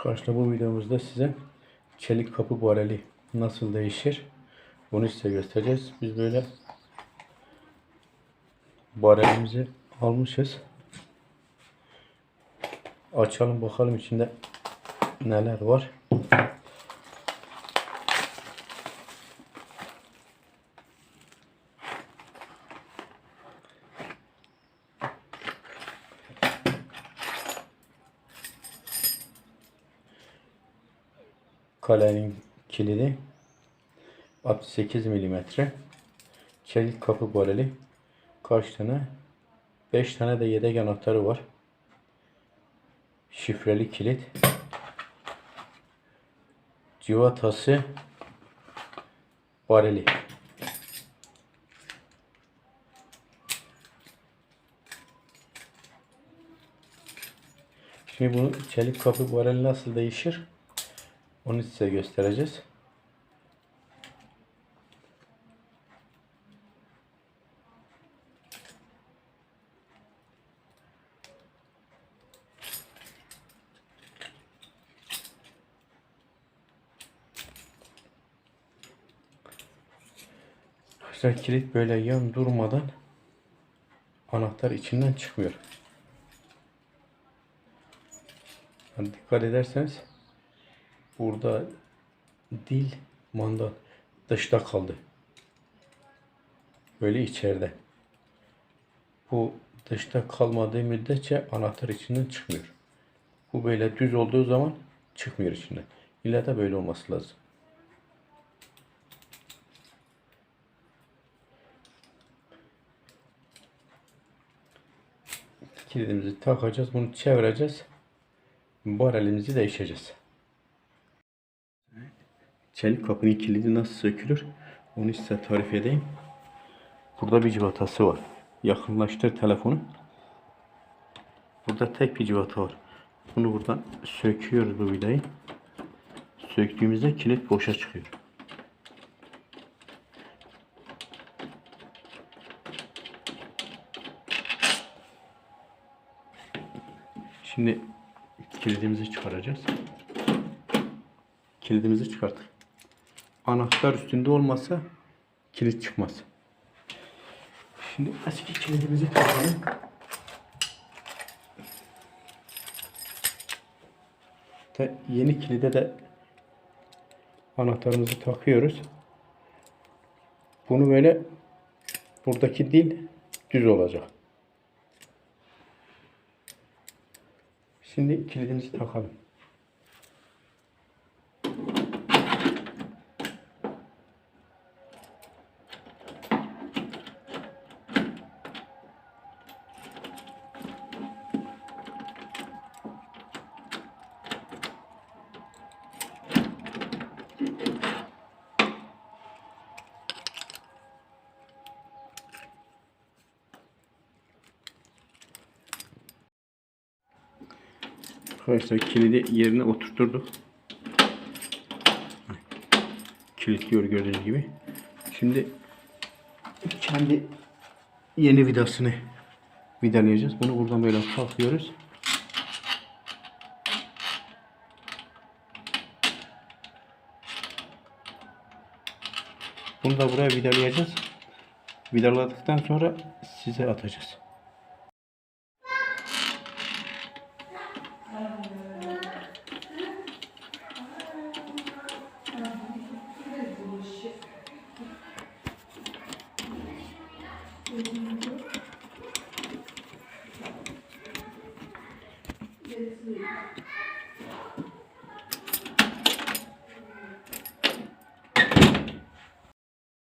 Arkadaşlar bu videomuzda size çelik kapı bareli nasıl değişir bunu size göstereceğiz. Biz böyle barelimizi almışız. Açalım bakalım içinde neler var. Kalenin kilidi 68 milimetre. Çelik kapı bareli. Kaç tane? 5 tane de yedek anahtarı var. Şifreli kilit. Civatası bareli. Şimdi bunu çelik kapı bareli nasıl değişir? Onu size göstereceğiz. Arkadaşlar kilit böyle yan durmadan anahtar içinden çıkmıyor. Yani dikkat ederseniz burada dil mandal dışta kaldı. Böyle içeride. Bu dışta kalmadığı müddetçe anahtar içinden çıkmıyor. Bu böyle düz olduğu zaman çıkmıyor içinden. İlla da böyle olması lazım. kilidimizi takacağız. Bunu çevireceğiz. Barelimizi değişeceğiz. Çelik kapının kilidi nasıl sökülür? Onu size tarif edeyim. Burada bir civatası var. Yakınlaştır telefonu. Burada tek bir civata var. Bunu buradan söküyoruz bu vidayı. Söktüğümüzde kilit boşa çıkıyor. Şimdi kilidimizi çıkaracağız. Kilidimizi çıkarttık. Anahtar üstünde olmasa kilit çıkmaz. Şimdi eski kilidimizi takalım. Te- yeni kilide de anahtarımızı takıyoruz. Bunu böyle buradaki dil düz olacak. Şimdi kilidimizi takalım. Arkadaşlar kilidi yerine oturtturduk. Kilitliyor gördüğünüz gibi. Şimdi kendi yeni vidasını vidalayacağız. Bunu buradan böyle takıyoruz. Bunu da buraya vidalayacağız. Vidaladıktan sonra size atacağız.